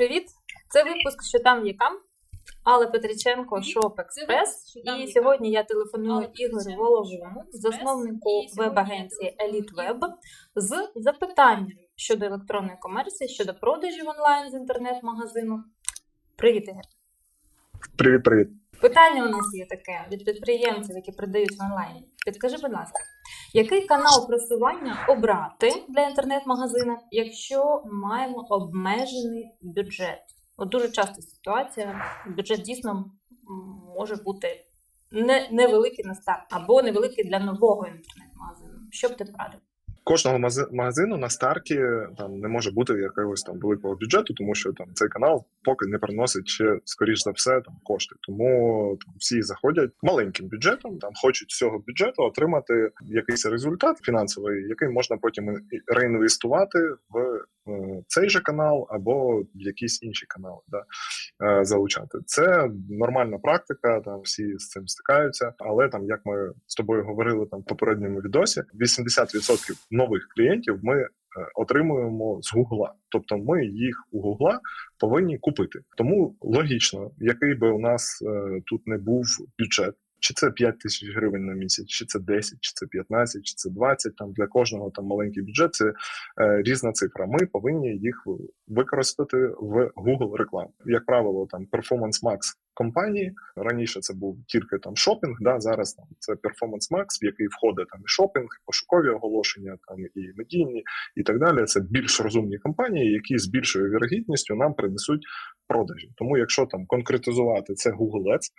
Привіт! Це випуск що там є кам. Алла Петриченко, Шоп Експрес. І сьогодні я телефоную Ігорю Воловому, засновнику веб-агенції Elite Web, з запитанням щодо електронної комерції, щодо продажів онлайн з інтернет-магазину. Привіт, Ігор! Привіт, привіт. Питання у нас є таке від підприємців, які продають в онлайні. Підкажи, будь ласка, який канал просування обрати для інтернет-магазину, якщо маємо обмежений бюджет? От дуже часто ситуація, бюджет дійсно може бути не, невеликий на старт або невеликий для нового інтернет-магазину. Що б ти порадив? Кожного магазину на старті там не може бути якогось там великого бюджету, тому що там цей канал поки не приносить ще скоріш за все там кошти. Тому там всі заходять маленьким бюджетом, там хочуть з цього бюджету отримати якийсь результат фінансовий, який можна потім реінвестувати в цей же канал або якісь інші канали. Да, е, залучати. Це нормальна практика, там всі з цим стикаються. Але там, як ми з тобою говорили там в попередньому відосі, 80% нових клієнтів ми е, отримуємо з Гугла. Тобто ми їх у Гугла повинні купити. Тому логічно, який би у нас е, тут не був бюджет. Чи це 5 тисяч гривень на місяць, чи це 10, чи це 15, чи це 20, Там для кожного там маленький бюджет. Це е, різна цифра. Ми повинні їх використати в Google рекламу. Як правило, там Performance Max компанії раніше це був тільки там шопінг. Да зараз там це Performance Max, в який входить там і шопінг, і пошукові оголошення, там і медійні, і так далі. Це більш розумні компанії, які з більшою вірогідністю нам принесуть продажі. Тому, якщо там конкретизувати це Google Ads,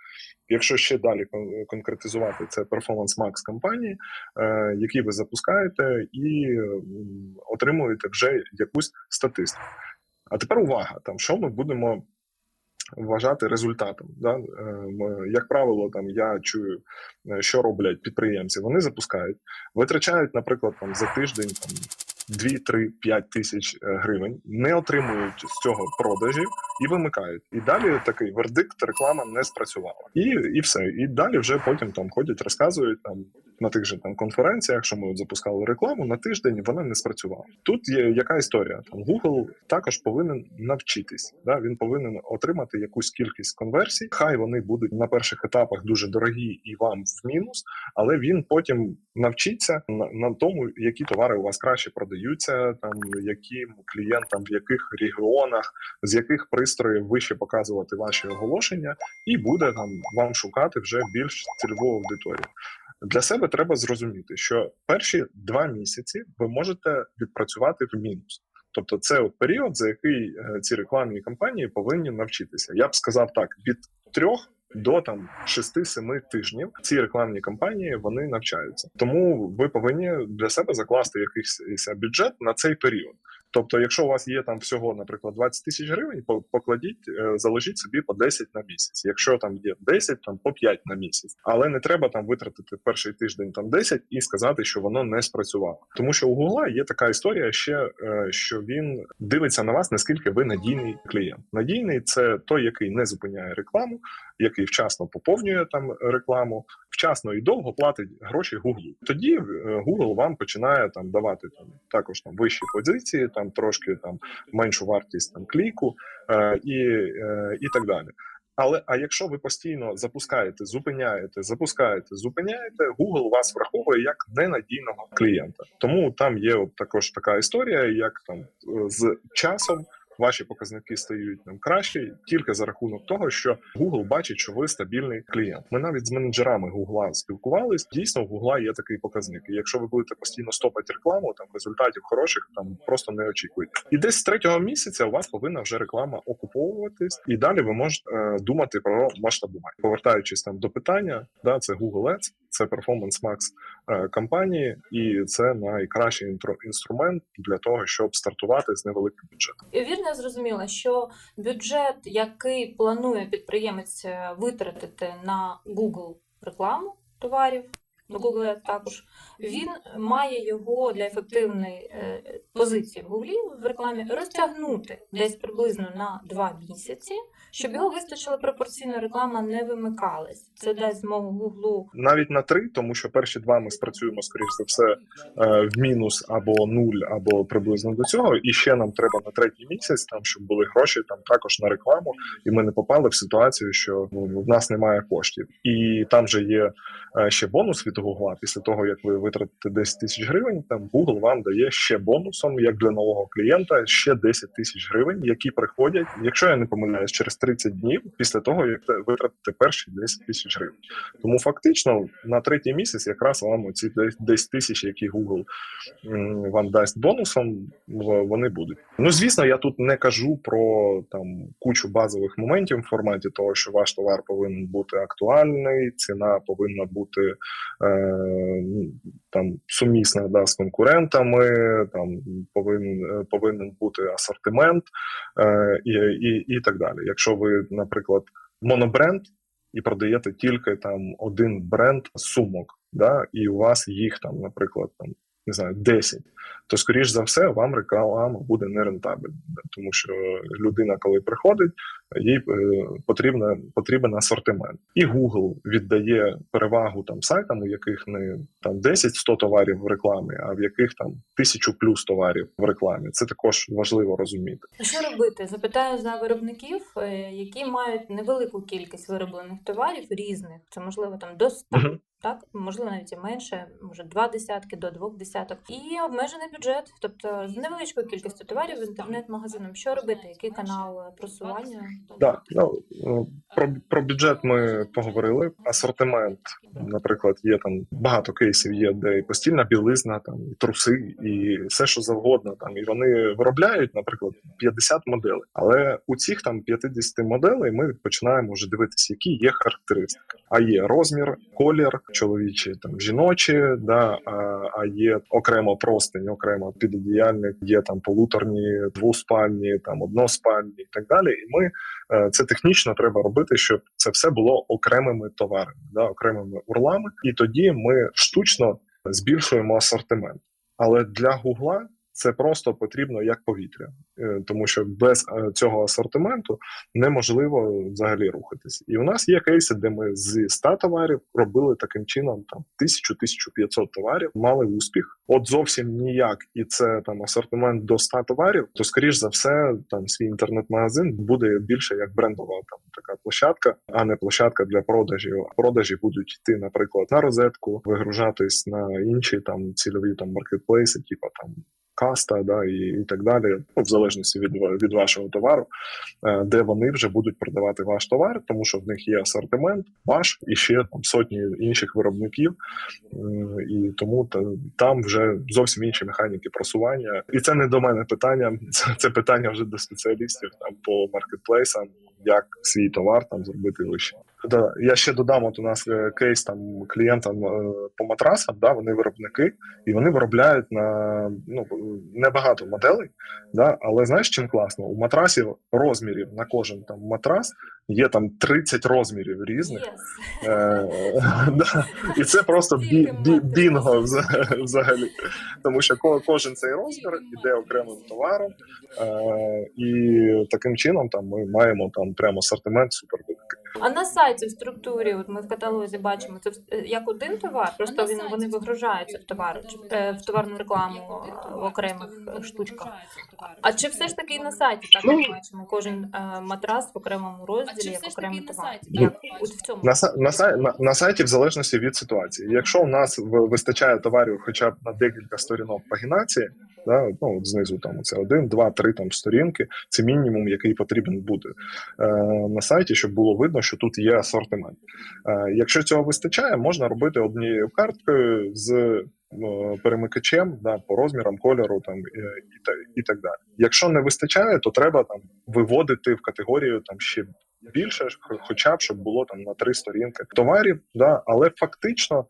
якщо ще далі конкретизувати це Performance Max компанії, е, які ви запускаєте і отримуєте вже якусь статистику. А тепер увага, там що ми будемо вважати результатом. Да? Е, Як правило, там я чую, е, що роблять підприємці. Вони запускають, витрачають, наприклад, там за тиждень там 2, 3, 5 тисяч е, гривень, не отримують з цього продажів і вимикають. І далі такий вердикт, реклама не спрацювала. І, і все. І далі вже потім там ходять, розказують там на тих же там конференціях, що ми от запускали рекламу на тиждень, вона не спрацювала. Тут є яка історія? Там Google також повинен навчитись. Да? Він повинен отримати якусь кількість конверсій. Хай вони будуть на перших етапах дуже дорогі і вам в мінус, але він потім навчиться на, на тому, які товари у вас краще продаються, там яким клієнтам в яких регіонах, з яких пристроїв вище показувати ваші оголошення, і буде там вам шукати вже більш цільову аудиторію. Для себе треба зрозуміти, що перші два місяці ви можете відпрацювати в мінус. Тобто, це от період, за який е, ці рекламні кампанії повинні навчитися. Я б сказав так: від трьох до там 6-7 тижнів ці рекламні кампанії вони навчаються. Тому ви повинні для себе закласти якийсь бюджет на цей період. Тобто, якщо у вас є там всього, наприклад, 20 тисяч гривень, по- покладіть, е, заложіть собі по 10 на місяць. Якщо там є 10, там по 5 на місяць. Але не треба там витратити перший тиждень там 10 і сказати, що воно не спрацювало. Тому що у Гугла є така історія ще, е, що він дивиться на вас, наскільки ви надійний клієнт. Надійний це той, який не зупиняє рекламу, який вчасно поповнює там рекламу, вчасно і довго платить гроші Гуглу. Тоді е, Google вам починає там давати там також там вищі позиції, там трошки там меншу вартість там кліку е, і, е, і так далі. Але а якщо ви постійно запускаєте, зупиняєте, запускаєте, зупиняєте, Google вас враховує як ненадійного клієнта. Тому там є от також така історія, як там е, з часом ваші показники стають нам кращі тільки за рахунок того, що Google бачить, що ви стабільний клієнт. Ми навіть з менеджерами Google спілкувались. Дійсно, у Google є такий показник. І якщо ви будете постійно стопати рекламу, там результатів хороших там просто не очікуйте. І десь з третього місяця у вас повинна вже реклама окуповуватись, і далі ви можете е, думати про масштабування. Повертаючись там до питання, да, це Google Ads, це Performance Max е, компанії, і це найкращий інструмент для того, щоб стартувати з невеликим бюджетом. Вірно я зрозуміла, що бюджет, який планує підприємець е, витратити на Google рекламу товарів, ну Google також, він має його для ефективної е, позиції в Google в рекламі розтягнути десь приблизно на два місяці, щоб його вистачило пропорційно, реклама не вимикалась. Це дасть змогу Google навіть на три, тому що перші два ми спрацюємо, скоріш за все, е, в мінус або нуль, або приблизно до цього. І ще нам треба на третій місяць, там щоб були гроші там також на рекламу, і ми не попали в ситуацію, що ну, в нас немає коштів. І там же є е, ще бонус від Google. Після того як ви витратите 10 тисяч гривень, там Google вам дає ще бонусом, як для нового клієнта, ще 10 тисяч гривень, які приходять, якщо я не помиляюсь, через 30 днів після того, як ви витратите перші 10 тисяч гривень. Тому фактично на третій місяць якраз вам оці 10 тисяч, які Google вам дасть бонусом, вони будуть. Ну звісно, я тут не кажу про там кучу базових моментів в форматі того, що ваш товар повинен бути актуальний, ціна повинна бути е, там сумісна да, з конкурентами, там повинен, е, повинен бути асортимент е, і, і, і так далі. Якщо ви, наприклад, монобренд і продаєте тільки там один бренд сумок, да, і у вас їх там, наприклад, там не знаю, 10, то скоріш за все вам реклама буде нерентабельна, тому що людина, коли приходить, їй е, потрібна потрібен асортимент. І Google віддає перевагу там сайтам, у яких не там 10-100 товарів в рекламі, а в яких там тисячу плюс товарів в рекламі. Це також важливо розуміти. Що робити? Запитаю за виробників, е, які мають невелику кількість вироблених товарів різних. Це можливо там до 100, Мгм. Так можливо навіть і менше, може два десятки до двох десяток, і обмежений бюджет, тобто з невеличкою кількістю товарів інтернет-магазином. Що робити? Який канал е, просування? Да, ну е, про, про бюджет ми поговорили. Асортимент, наприклад, є там багато кейсів, є де і постільна білизна, там і труси, і все, що завгодно. Там і вони виробляють, наприклад, 50 моделей. Але у цих там 50 моделей ми починаємо вже дивитися, які є характеристики. А є розмір, колір, чоловічі, там жіночі, да, а, є окремо простині, окремо підодіяльник, є там полуторні, двоспальні, там односпальні і так далі. І ми Е, це технічно треба робити, щоб це все було окремими товарами, да, окремими урлами, і тоді ми штучно збільшуємо асортимент. Але для Гугла це просто потрібно як повітря, Е, тому що без е, цього асортименту неможливо взагалі рухатись. І у нас є кейси, де ми з 100 товарів робили таким чином там 1000-1500 товарів, мали успіх. От зовсім ніяк, і це там асортимент до 100 товарів, то скоріш за все, там свій інтернет-магазин буде більше як брендова там така площадка, а не площадка для продажів. Продажі будуть йти, наприклад, на розетку, вигружатись на інші там цільові там маркетплейси, типу там. Каста, да, і, і так далі, ну, в залежності від, від вашого товару, е, де вони вже будуть продавати ваш товар, тому що в них є асортимент, ваш і ще там сотні інших виробників, і тому та, там вже зовсім інші механіки просування. І це не до мене питання, це питання вже до спеціалістів там по маркетплейсам, як свій товар там зробити вище. Да, я ще додам, от у нас е, кейс там клієнтам е, по матрасам, да, вони виробники, і вони виробляють на ну небагато моделей. Да, але знаєш, чим класно? У матрасів розмірів на кожен там матрас є там 30 розмірів різних. Yes. Е, да. І це просто бі, бі, бінго взагалі. Тому що кожен цей розмір іде окремим товаром, е, і таким чином там ми маємо там прямо асортимент супервеликий. А на сайті в структурі, от ми в каталозі бачимо, це е, як один товар, просто він вони вигружаються в товар чи, е, в товарну рекламу е, в окремих штучках. А чи все ж таки і на сайті так Ну, ми бачимо кожен матрас в окремому розділі, як окремий товар? Як от в цьому На, на, на сайті в залежності від ситуації. Якщо у нас вистачає товарів хоча б на декілька сторінок пагінації, да, ну от знизу там це один, два, три там сторінки, це мінімум, який потрібен бути е, на сайті, щоб було видно, що тут є асортимент. Е, якщо цього вистачає, можна робити однією карткою з е, перемикачем да, по розмірам, кольору там і, і, та- і так далі. Якщо не вистачає, то треба там виводити в категорію там ще більше, хоча б щоб було там на три сторінки товарів, да, але фактично е,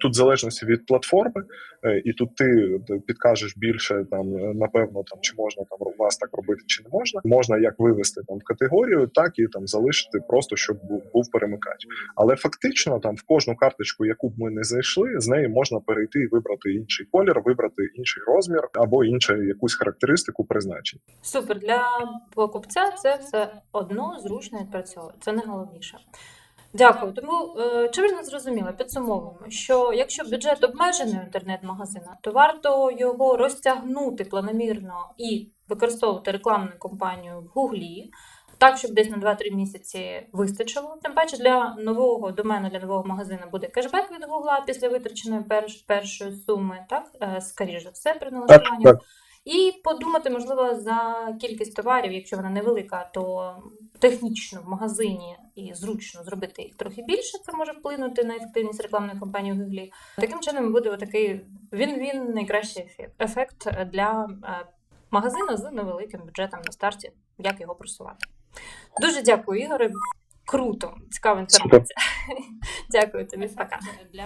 Тут залежності від платформи, е, і тут ти підкажеш більше там, е, напевно, там чи можна там у вас так робити, чи не можна. Можна як вивести там категорію, так і там залишити просто, щоб був, перемикач. Але фактично, там в кожну карточку, яку б ми не зайшли, з неї можна перейти і вибрати інший колір, вибрати інший розмір або іншу якусь характеристику призначення. Супер для покупця це все одно зручно відпрацьовує. Це найголовніше. Дякую. Тому е, чи ви зрозуміли, підсумовуємо, що якщо бюджет обмежений інтернет-магазина, то варто його розтягнути планомірно і використовувати рекламну кампанію в Гуглі, так, щоб десь на 2-3 місяці вистачило. Тим паче для нового домену, для нового магазину буде кешбек від Гугла після витраченої перш, першої суми, так, е, скоріш за все, при налаштуванні. І подумати, можливо, за кількість товарів, якщо вона невелика, то технічно в магазині і зручно зробити їх трохи більше. Це може вплинути на ефективність рекламної кампанії в Гуглі. Таким чином буде такий він-він найкращий ефект, ефект для е, магазину з невеликим бюджетом на старті, як його просувати. Дуже дякую, Ігоре. Круто, цікава інформація. Дякую тобі, пока. Для